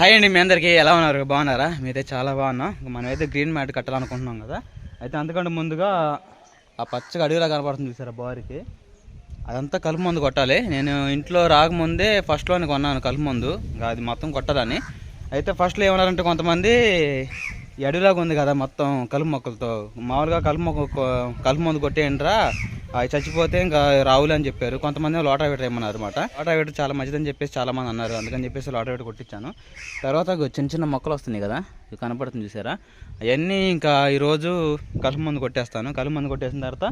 Hi అండి మీ అందరికీ ఎలా ఉన్నారు? బాగున్నారా? మీదే చాలా బాగున్నాం. మనమైతే గ్రీన్ మ్యాట్ కట్టాలనుకుంటున్నాం కదా. అయితే అందుకంటే ముందుగా ఆ పచ్చగా అడవిలా కనపడుతుంది చూసారా బారికి. అదంతా కలుపు మందు కొట్టాలి. నేను ఇంట్లో రాకముందే ఫస్ట్లోనే కొన్నాను కలుపు మందు. అది మొత్తం కొట్టాలని అయితే ఫస్ట్లో ఏమన్నారంటే కొంతమంది ఎడలాగా ఉంది కదా మొత్తం కలుపు మొక్కలతో. మామూలుగా కలుపు మొక్క కలుపు మందు కొట్టేయండిరా అవి చచ్చిపోతే ఇంకా రావులు అని చెప్పారు. కొంతమంది లోటావేటర్ ఏమన్నారు అనమాట లోటావేటర్ చాలా మంచిదని చెప్పేసి చాలా మంది అన్నారు. అందుకని చెప్పేసి లోటావేటర్ కొట్టించాను. తర్వాత చిన్న చిన్న మొక్కలు వస్తున్నాయి కదా ఇవి కనపడుతుంది చూసారా? అవన్నీ ఇంకా ఈరోజు కలుపు మందు కొట్టేస్తాను. కలుపు మందు కొట్టేసిన తర్వాత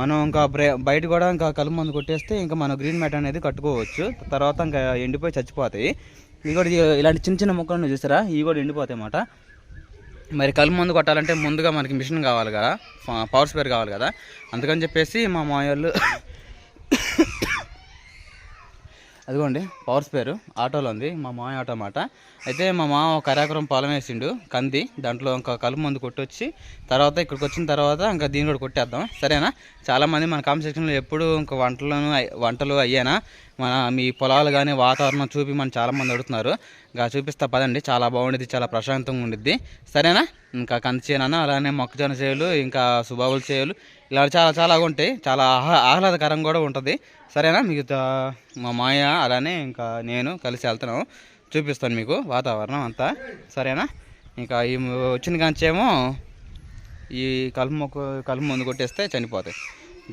మనం ఇంకా బ్రే బయట కూడా ఇంకా కలుపు మందు కొట్టేస్తే ఇంకా మనం గ్రీన్ మ్యాట్ అనేది కట్టుకోవచ్చు. తర్వాత ఇంకా ఎండిపోయి చచ్చిపోతాయి. ఇవి కూడా ఇలాంటి చిన్న చిన్న మొక్కలు చూసారా? ఇవి కూడా ఎండిపోతాయి అన్నమాట మరి కలుపు మందు కొట్టాలంటే ముందుగా మనకి మిషన్ కావాలి కదా. పవర్ స్పేర్ కావాలి కదా. అందుకని చెప్పేసి మా మాయోళ్ళు అదిగోండి పవర్ స్పేరు ఆటోలో ఉంది మా మామ ఆటో అన్నమాట. అయితే మా మామ ఒక అరాకరం పొలం వేసిండు కంది. దాంట్లో ఇంకా కలుపు మందు కొట్టొచ్చి తర్వాత ఇక్కడికి వచ్చిన తర్వాత ఇంకా దీన్ని కూడా కొట్టేద్దాం. సరేనా? చాలామంది మన కామెంట్ సెక్షన్లో ఎప్పుడు ఇంకా వంటలను వంటలు అయ్యానా? మన మీ పొలాలు కానీ వాతావరణం చూపి మనం చాలామంది అడుగుతున్నారు. ఇంకా చూపిస్తా పదండి. చాలా బాగుండేది చాలా ప్రశాంతంగా ఉండిద్ది. సరేనా? ఇంకా కంది చేను అలానే మొక్కజొన్న చేలు ఇంకా సుబాబుల చేలు ఇలా చాలా చాలా ఉంటాయి. చాలా ఆహ్లా ఆహ్లాదకరంగా కూడా ఉంటుంది. సరేనా? మీకు మా మాయ అలానే ఇంకా నేను కలిసి వెళ్తున్నాము. చూపిస్తాను మీకు వాతావరణం అంతా. సరేనా? ఇంకా ఈ వచ్చిన కంచేమో ఈ కలుపు మొక్క కలుపు మందు కొట్టేస్తే చనిపోతాయి.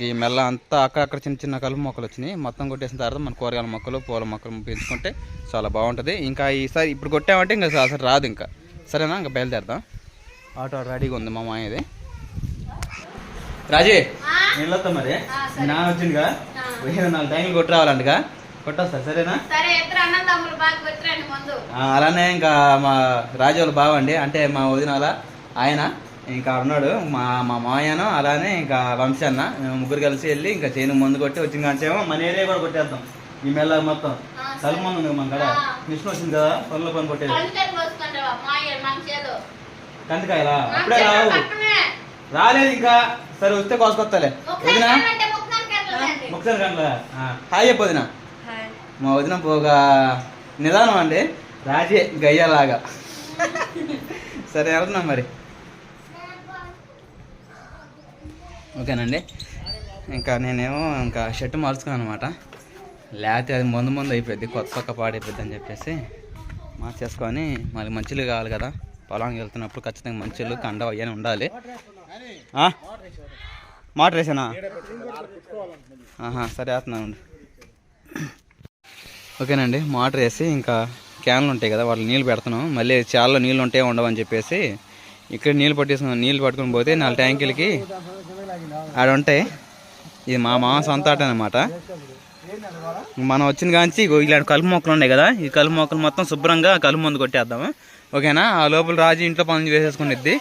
ఈ మెల్ల అంతా అక్కడక్కడ చిన్న చిన్న కలుపు మొక్కలు వచ్చినాయి. మొత్తం కొట్టేసిన తర్వాత మన కూరగాయల మొక్కలు పూల మొక్కలు పెంచుకుంటే చాలా బాగుంటుంది. ఇంకా ఈసారి ఇప్పుడు కొట్టామంటే ఇంకా అసలు రాదు ఇంకా. సరేనా? ఇంకా బయలుదేరదాం. ఆటో రెడీగా ఉంది మా మాయది రాజీ వస్తా మరి? నా వచ్చిందిగా పోయిన నాలుగు టైంలు కొట్టి రావాలంటగా కొట్టొస్తా సరేనా? అలానే ఇంకా మా రాజోలు బావండి అంటే మా వదినాల ఆయన. ఇంకా ఉన్నాడు మా మా మాయను అలానే ఇంకా వంశన్న మేము ముగ్గురు కలిసి వెళ్ళి ఇంకా చేను మందు కొట్టి వచ్చిన కాంచేమో మన ఏరియా కూడా కొట్టేద్దాం ఈ మెల్ల మొత్తం. కలుపు మంది ఉంది మన కాడ. ఆ. మిషన్ వచ్చింది కదా పనుల పని కొట్టేది. కందికాయలా? అప్పుడే రావు. రాలేదు ఇంకా. సరే వస్తే కోసుకొస్తాలే. వదినా? అంటే ఒకసారి గంటల హాయ్ చెప్పు వదినా. మా వదిన పోగా నిదానం అండి. రాజే గయ్యలాగా. సరే వెళ్తున్నాం మరి. ఓకేనండి. ఇంకా నేనేమో ఇంకా షర్ట్ మార్చుకున్నాను అనమాట లేకపోతే అది ముందు ముందు అయిపోద్ది కొత్త కొత్త పాడైపోద్ది అని చెప్పేసి మార్చేసుకొని మళ్ళీ మంచులు కావాలి కదా. పొలానికి వెళ్తున్నప్పుడు ఖచ్చితంగా మంచులు కండ అవన్నీ ఉండాలి. ఆ? మోటర్ వేసానా ఆహా సరే వేస్తున్నాను ఓకేనండి మోటర్ వేసి ఇంకా క్యాన్లు ఉంటాయి కదా వాళ్ళు నీళ్ళు పెడుతున్నాం. మళ్ళీ చాలా నీళ్ళు ఉంటాయి ఉండవని చెప్పేసి ఇక్కడ నీళ్ళు పట్టేసుకున్నాం. నీళ్ళు పట్టుకొని పోతే నాలుగు ట్యాంకులకి ఆడ ఉంటాయి ఇది మా మామ సొంత ఆట అనమాట మనం వచ్చిన కాంచి ఇలాంటి కలుపు మొక్కలు ఉన్నాయి కదా ఈ కలుపు మొక్కలు మొత్తం శుభ్రంగా కలుపు మందు కొట్టేద్దాము. ఓకేనా? ఆ లోపల రాజు ఇంట్లో పనులు చేసేసుకునిద్ది.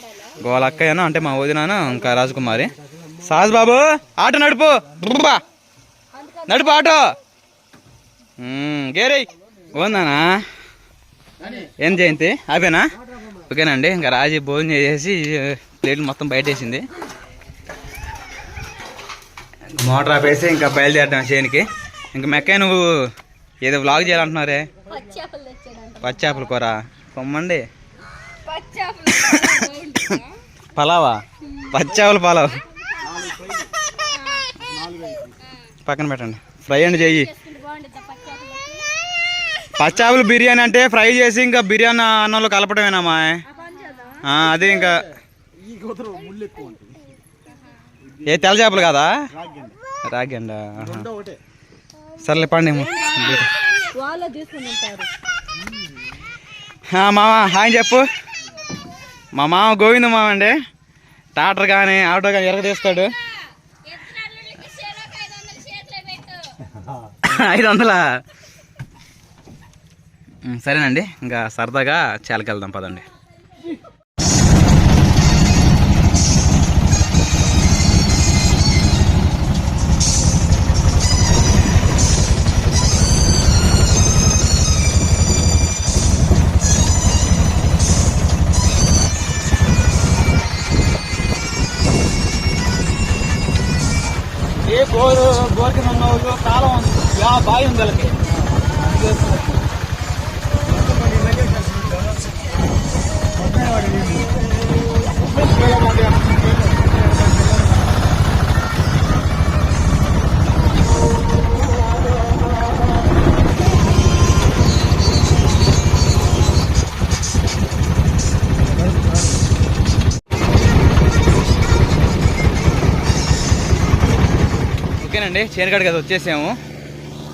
వాళ్ళ అక్కయ్యనా అంటే మా వదినాను ఇంకా రాజకుమారి. సాజ్ బాబు ఆటో నడుపు. నడుపు ఆటో. గేరే ఉందానా? ఏం జయంతి? ఆపేనా? ఓకేనండి ఇంకా రాజీ భోజనం చేసేసి ప్లేట్లు మొత్తం బయట వేసింది మోటార్ ఆపేసి ఇంకా బయలుదేరడం చేనికి. ఇంకా మెక్కాయ నువ్వు ఏదో వ్లాగ్ చేయాలంటున్నారే? పచ్చేపలు కూర? పచ్చేపలు పలావా? పచ్చేపల పలావ్. పక్కన పెట్టండి. ఫ్రై అండి చెయ్యి పచ్చేపలు? పచ్చాపులు బిర్యానీ అంటే ఫ్రై చేసి ఇంకా బిర్యానీ అన్నంలో కలపడమేనమ్మా ఆ, అదే ఇంకా. ఏ తెల్ల చేపలు కదా? రాగండా. సర్లే పండి మామ హాయ్ చెప్పు. మా మామ గోవింద మామ అండి. ట్రాక్టర్ కానీ ఆటో కానీ ఎరగదీస్తాడు ఐదు వందలా? సరేనండి ఇంకా సరదాగా చేలకెళ్దాం పదండి. బోరు బోర్ ఉన్న వాళ్ళు కాలం ఉంది. యా బావి ఉంది వాళ్ళకి ఓకేనండి చేనుగడ కదా వచ్చేసాము.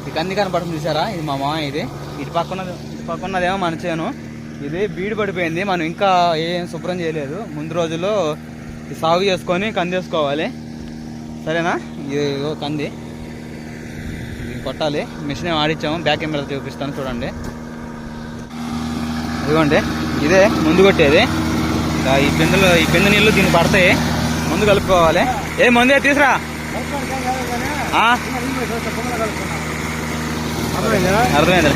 ఈ కంది కనపడుతుంది చూసారా? ఇది మా మామ ఇది. ఇటు పక్కన ఇటు పక్కన ఉన్నదేమో మన చేను. ఇది బీడు పడిపోయింది. మనం ఇంకా ఏం శుభ్రం చేయలేదు. ముందు రోజుల్లో ఇది సాగు చేసుకొని కంది వేసుకోవాలి. సరేనా? ఇది కంది. ఇది కొట్టాలి. మిషన్ ఏం ఆడిచ్చాము. బ్యాక్ కెమెరా చూపిస్తాను చూడండి. ఇదిగోండి. ఇదే ముందు కొట్టేది. ఈ బిందెలు ఈ పిందె నీళ్ళు దీన్ని పడతాయి. ముందు కలుపుకోవాలి. ఏ ముందే తీసురా? అర్థమైందా?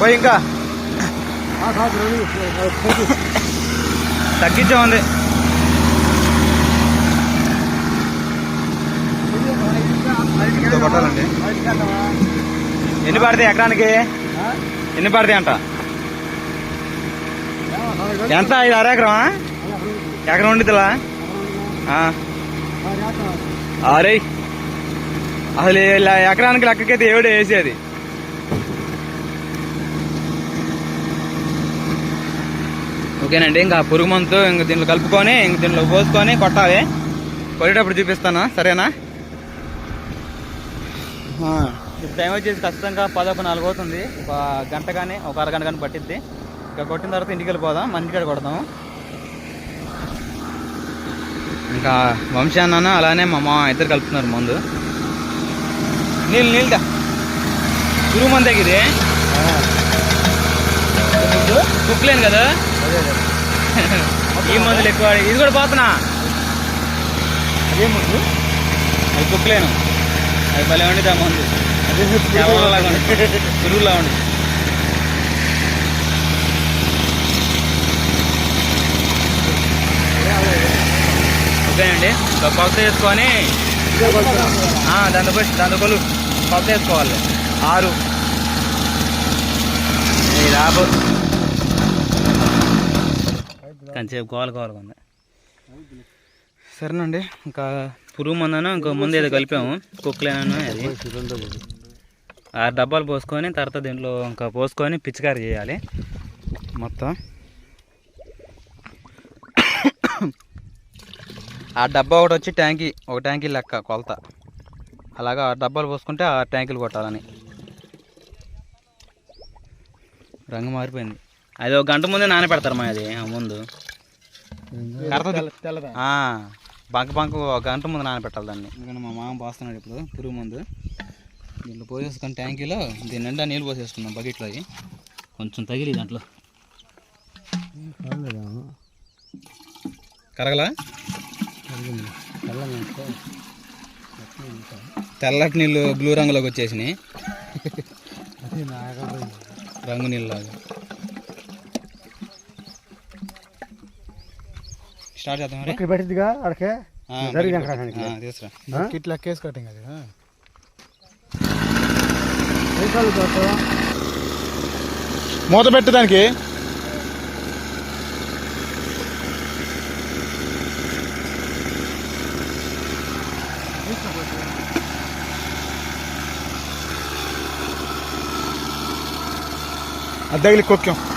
పోయి ఇంకా. తగ్గించామంది ఇంకో కొట్టాలండి ఎన్ని పడతాయి ఎకరానికి? ఎన్ని పడతాయి అంట? ఎంత? ఐదు అర ఎకరమా? ఎకరం ఉండిద్దిలా? అరే. అసలు ఎకరానికి లెక్కకైతే ఏడు వేసేది. ఓకేనండి ఇంకా పురుగు మందు ఇంక దీంట్లో కలుపుకొని ఇంక దీంట్లో పోసుకొని కొట్టాలి. కొట్టేటప్పుడు చూపిస్తాను సరేనా? ఇప్పుడు టైం వచ్చేసి ఖచ్చితంగా పదొక నాలుగు అవుతుంది. ఒక గంట కానీ ఒక అరగంట కానీ పట్టిద్ది. ఇంకా కొట్టిన తర్వాత ఇంటికి వెళ్ళిపోదాం మన ఇంటికాడ కొడదాం ఇంకా వంశాన్న అలానే మా మామ ఇద్దరు కలుపుతున్నారు మందు. నీళ్ళు నీళ్ళ పురుగు మందే ఇది. కుక్కలేను కదా? ఈ మందులు ఎక్కువ ఇది కూడా పోతున్నా. అదే ముందు. అది కుక్కలేను. అది భలే ఉండి ఆ మందు. పురుగులా ఉండి ఓకేనండి కొలత వేసుకొని దాంతో దాంతో కొలు కొలత వేసుకోవాలి. ఆరు. రాబో. కంచేపు కోవాలి కోవాలి ఉంది. సరేనండి ఇంకా పురుగు మందను ఇంకో ముందు ఏదో కలిపాము. కుక్కలేనను అది. ఆరు డబ్బాలు పోసుకొని తర్వాత దీంట్లో ఇంకా పోసుకొని పిచికారి చేయాలి. మొత్తం. ఆ డబ్బా ఒకటి వచ్చి ట్యాంకీ ఒక ట్యాంకీ లెక్క కొలత. అలాగా ఆ డబ్బాలు పోసుకుంటే ఆ ట్యాంకులు కొట్టాలని. రంగు మారిపోయింది. అది ఒక గంట ముందే నానబెడతారు మా అది ఆ ముందు. బంక బంక ఒక గంట ముందు నానబెట్టాలి దాన్ని. ఎందుకంటే మా మామ పోస్తున్నాడు ఇప్పుడు పురుగు ముందు. దీంట్లో పోసేసుకొని ట్యాంకీలో దీని నిండా నీళ్ళు పోసేసుకుందాం బకెట్లో అవి కొంచెం తగిలి దాంట్లో. కరగలా? తెల్లటి నీళ్ళు బ్లూ రంగులోకి వచ్చేసినాయి. రంగు నీళ్ళలాగా. స్టార్ట్ చేద్దాం ఇక్కడ పెట్టిద్దిగా తీసురా ఇట్లా కేసు కట్టింగ్ అది మూత పెట్టు దానికి. అది కొక్కాం.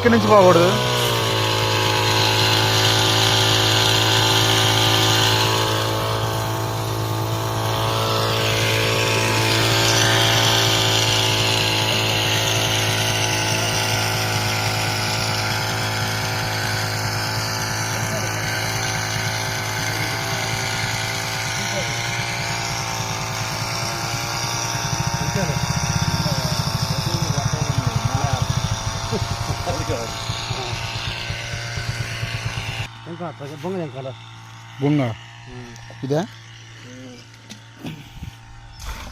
ఇక్కడి నుంచి పోకూడదు.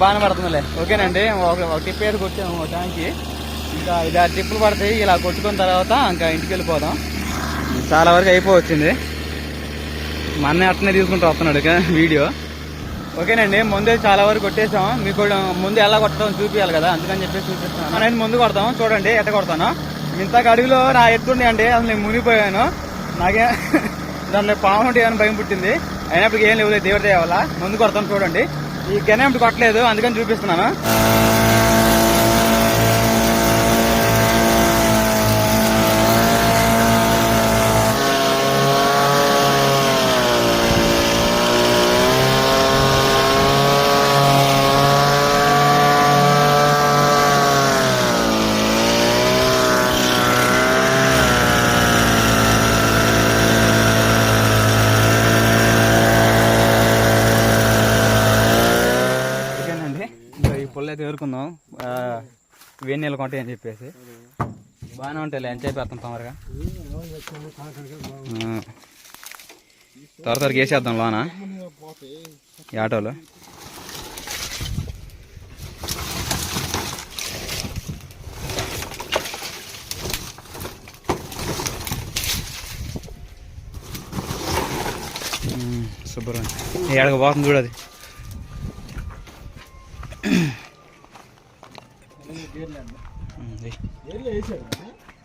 బాగానే పడుతుందిలే. ఓకేనండి. ఒక ఒక టిప్ ఏది కొట్టాము ఒక ట్యాంక్కి ఇంకా ఇది ఆ టిప్పులు పడతాయి. ఇలా కొట్టుకున్న తర్వాత ఇంకా ఇంటికి వెళ్ళిపోదాం. చాలా వరకు అయిపోవచ్చింది. మా అన్నయ్య అట్నే తీసుకుంటూ వస్తున్నాడు వీడియో. ఓకేనండి. ముందే చాలా వరకు కొట్టేసాం మీకు కూడా ముందు ఎలా కొట్టడం చూపించాలి కదా. అందుకని చెప్పేసి చూపిస్తాను నేను ముందు కొడతాం. చూడండి ఎట్ట కొడతాను. ఇంతకు అడుగులో నా ఎత్తుండే అండి అసలు నేను మునిగిపోయాను. నాకే దాంట్లో పాము ఉంటే భయం పుట్టింది. అయినప్పటికీ ఏం లేవు దేవుడి దయ వల్ల. ముందు కొడతాను చూడండి. ఈ గెన కొట్టలేదు అందుకని చూపిస్తున్నాను ఓకేనండి ఇంకా ఈ పుల్ల అయితే ఏరుకుందాం ఆ, కొంటాయి అని చెప్పేసి. బాగానే ఉంటాయి ఎంత అయిపోతాం తొందరగా. త్వర త్వరగా వేసేద్దాం లోన? ఈ ఆటోలో. శుభ్రం. ఏడకు పోతుంది చూడది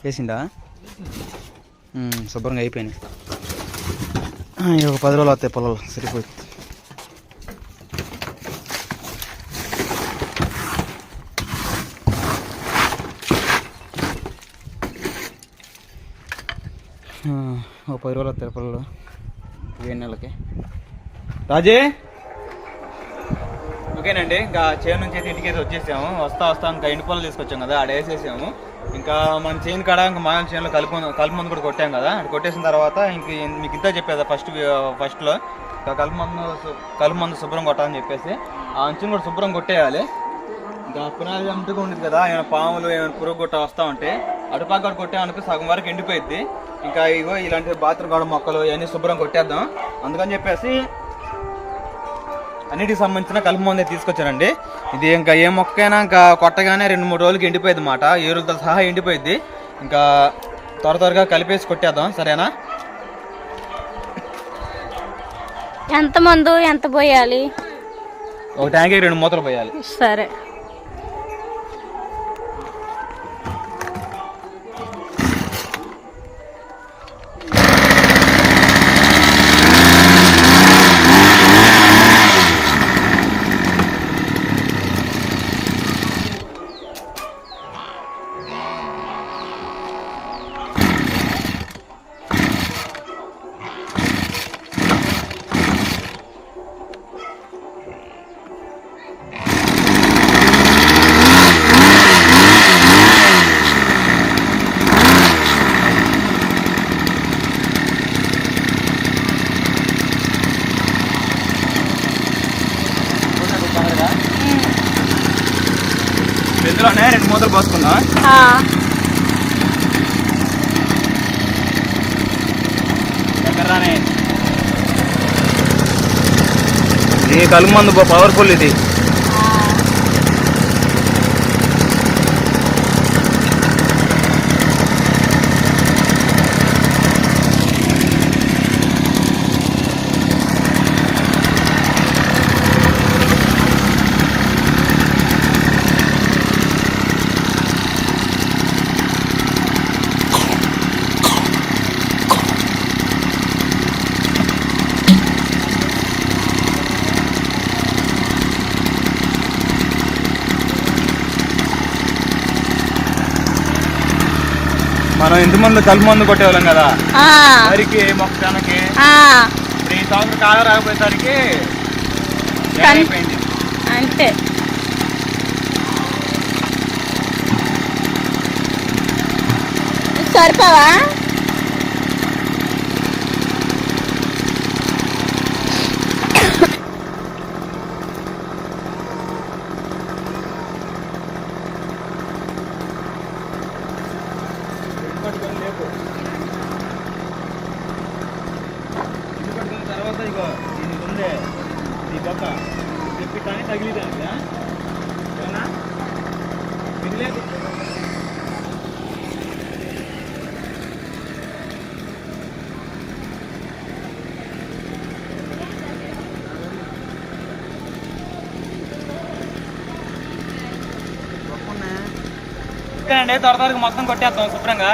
వేసిందా శుభ్రంగా అయిపోయినాయి ఇక ఒక పది రోజులు వస్తాయి పొలాలు సరిపోయింది ఒక పది రోజులు వస్తాయి పొలాలు ఏడు నెలకి రాజే? ఓకేనండి ఇంకా చేను నుంచి అయితే ఇంటికి అయితే వచ్చేసాము. వస్తా వస్తా ఇంకా ఇంటి పొలాలు తీసుకొచ్చాం కదా ఆడ వేసేసాము. ఇంకా మన చేను కాడ ఇంకా మా చేనులో కలుపు కలుపు మందు కూడా కొట్టాం కదా. కొట్టేసిన తర్వాత ఇంక మీకు ఇంత చెప్పేదా ఫస్ట్ ఫస్ట్లో ఇంకా కలుపు మందు కలుపు మందు శుభ్రం కొట్టాలని చెప్పేసి. ఆ అంచుని కూడా శుభ్రం కొట్టేయాలి. ఇంకా పునాది అంటుగా ఉండేది కదా ఏమైనా పాములు ఏమైనా పురుగు కొట్ట వస్తూ ఉంటే అటుపక్క కూడా కొట్టామనుకో సగం వరకు ఎండిపోయింది ఇంకా ఇగో ఇలాంటి బాత్రూమ్ గోడ మొక్కలు ఇవన్నీ శుభ్రం కొట్టేద్దాం. అందుకని చెప్పేసి అన్నిటికి సంబంధించిన కలుపు మందే తీసుకొచ్చానండి. ఇది ఇంకా ఏ మొక్కైనా ఇంకా కొట్టగానే రెండు మూడు రోజులకి ఎండిపోయింది మాట. ఏరులతో సహా ఎండిపోయింది ఇంకా త్వర త్వరగా కలిపేసి కొట్టేద్దాం సరేనా? ఎంత మందు ఎంత పోయాలి? ఒక ట్యాంక్కి రెండు మూతలు పోయాలి. సరే. పోసుకుందాం ఆ, పవర్ఫుల్ ఇది మనం ఇంటి ముందు కలుపు మందు కొట్టేవాళ్ళం కదా. వరికి మొక్కజొన్నకి ఈ సంవత్సరం కాలం రాకపోయేసరికి అంతే. సరిపోవా? అండి త్వర త్వరగా మొత్తం కొట్టేస్తాం శుభ్రంగా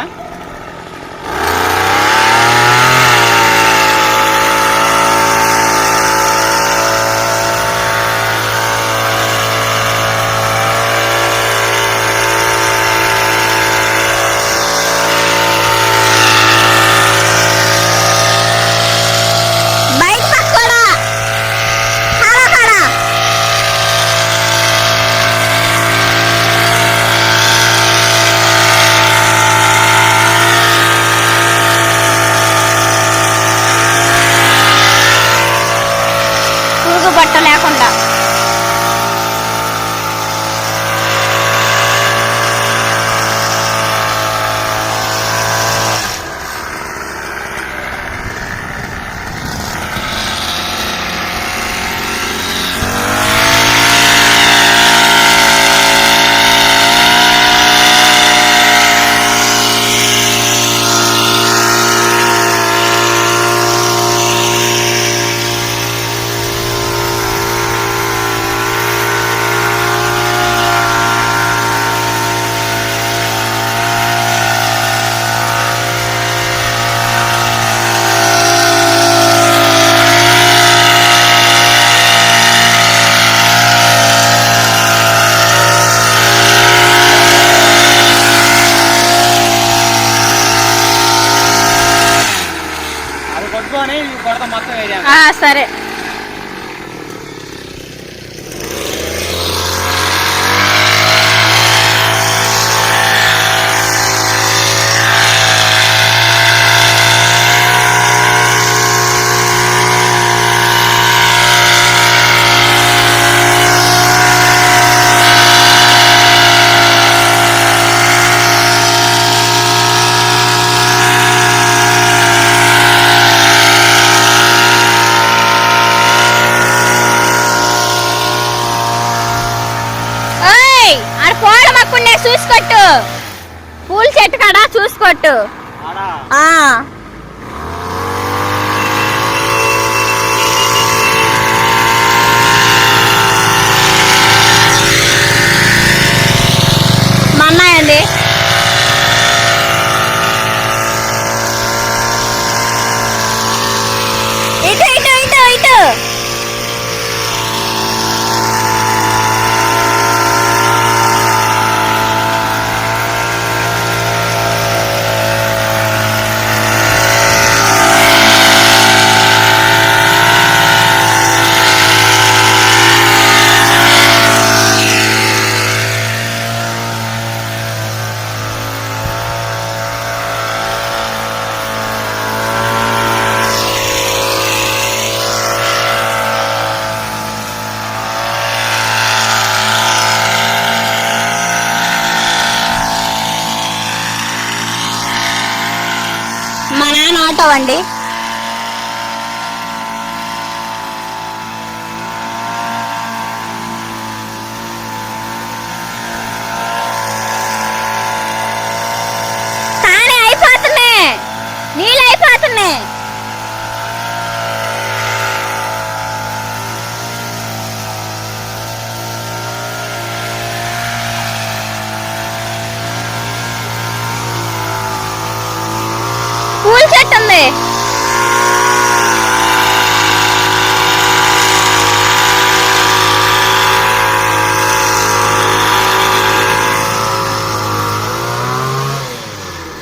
പാട്ട് చెప్తావండి వస్తుంది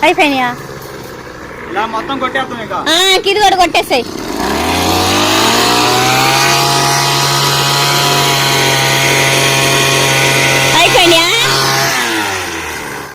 అయిపోయినాయా? ఇలా మొత్తం కొట్టేస్తాం ఇంకా. కిది కూడా కొట్టేస్తాయి